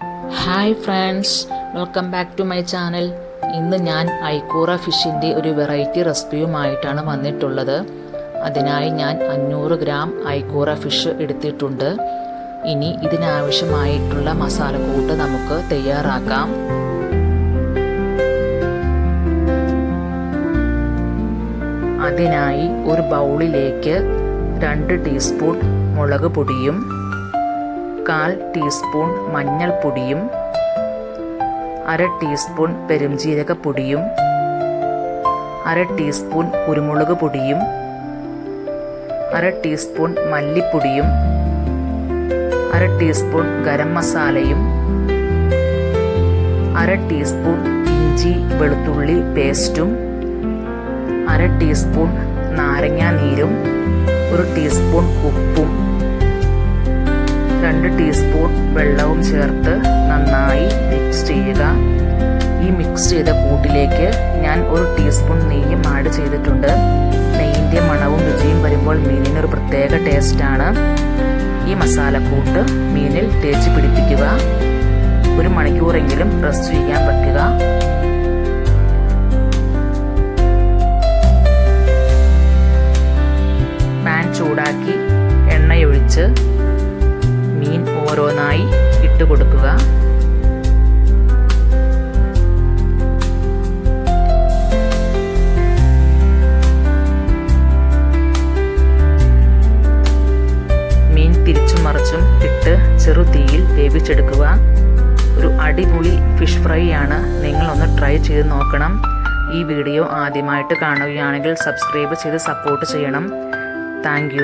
Hi friends welcome back to my channel ഇന്ന് ഞാൻ ഐക്കൂറ ഫിഷിന്റെ ഒരു വെറൈറ്റി റെസിപ്പിയുമായിട്ടാണ് വന്നിട്ടുള്ളത്. അതിനായി ഞാൻ അഞ്ഞൂറ് ഗ്രാം ഐക്കൂറ ഫിഷ് എടുത്തിട്ടുണ്ട്. ഇനി ഇതിനാവശ്യമായിട്ടുള്ള മസാലക്കൂട്ട് നമുക്ക് തയ്യാറാക്കാം. അതിനായി ഒരു ബൗളിലേക്ക് രണ്ട് ടീസ്പൂൺ മുളക് പൊടിയും കാൽ ടീസ്പൂൺ മഞ്ഞൾപ്പൊടിയും അര ടീസ്പൂൺ പെരുംജീരകപ്പൊടിയും അര ടീസ്പൂൺ കുരുമുളക് പൊടിയും അര ടീസ്പൂൺ മല്ലിപ്പൊടിയും അര ടീസ്പൂൺ ഗരം മസാലയും അര ടീസ്പൂൺ ഇഞ്ചി വെളുത്തുള്ളി പേസ്റ്റും അര ടീസ്പൂൺ നാരങ്ങാ നീരും ഒരു ടീസ്പൂൺ ഉപ്പും രണ്ട് ടീസ്പൂൺ വെള്ളവും ചേർത്ത് നന്നായി മിക്സ് ചെയ്യുക. ഈ മിക്സ് ചെയ്ത കൂട്ടിലേക്ക് ഞാൻ ഒരു ടീസ്പൂൺ നെയ്യും ആഡ് ചെയ്തിട്ടുണ്ട്. നെയ്യിന്റെ മണവും രുചിയും വരുമ്പോൾ മീനിനൊരു പ്രത്യേക ടേസ്റ്റാണ് ഈ മസാലക്കൂട്ട് മീനിൽ തേച്ച് പിടിപ്പിക്കുക. ഒരു മണിക്കൂറെങ്കിലും റെസ്റ്റ് ചെയ്യാൻ വെക്കുക പാൻ ചൂടാക്കി എണ്ണയൊഴിച്ച് ഓരോന്നായി ഇട്ട് കൊടുക്കുക മീൻ തിരിച്ചും മറിച്ചും ഇട്ട് ചെറു തീയിൽ വേവിച്ചെടുക്കുക. ഒരു അടിപൊളി ഫിഷ് ഫ്രൈ ആണ്. നിങ്ങളൊന്ന് ട്രൈ ചെയ്ത് നോക്കണം. ഈ വീഡിയോ ആദ്യമായിട്ട് കാണുകയാണെങ്കിൽ സബ്സ്ക്രൈബ് ചെയ്ത് സപ്പോർട്ട് ചെയ്യണം. താങ്ക്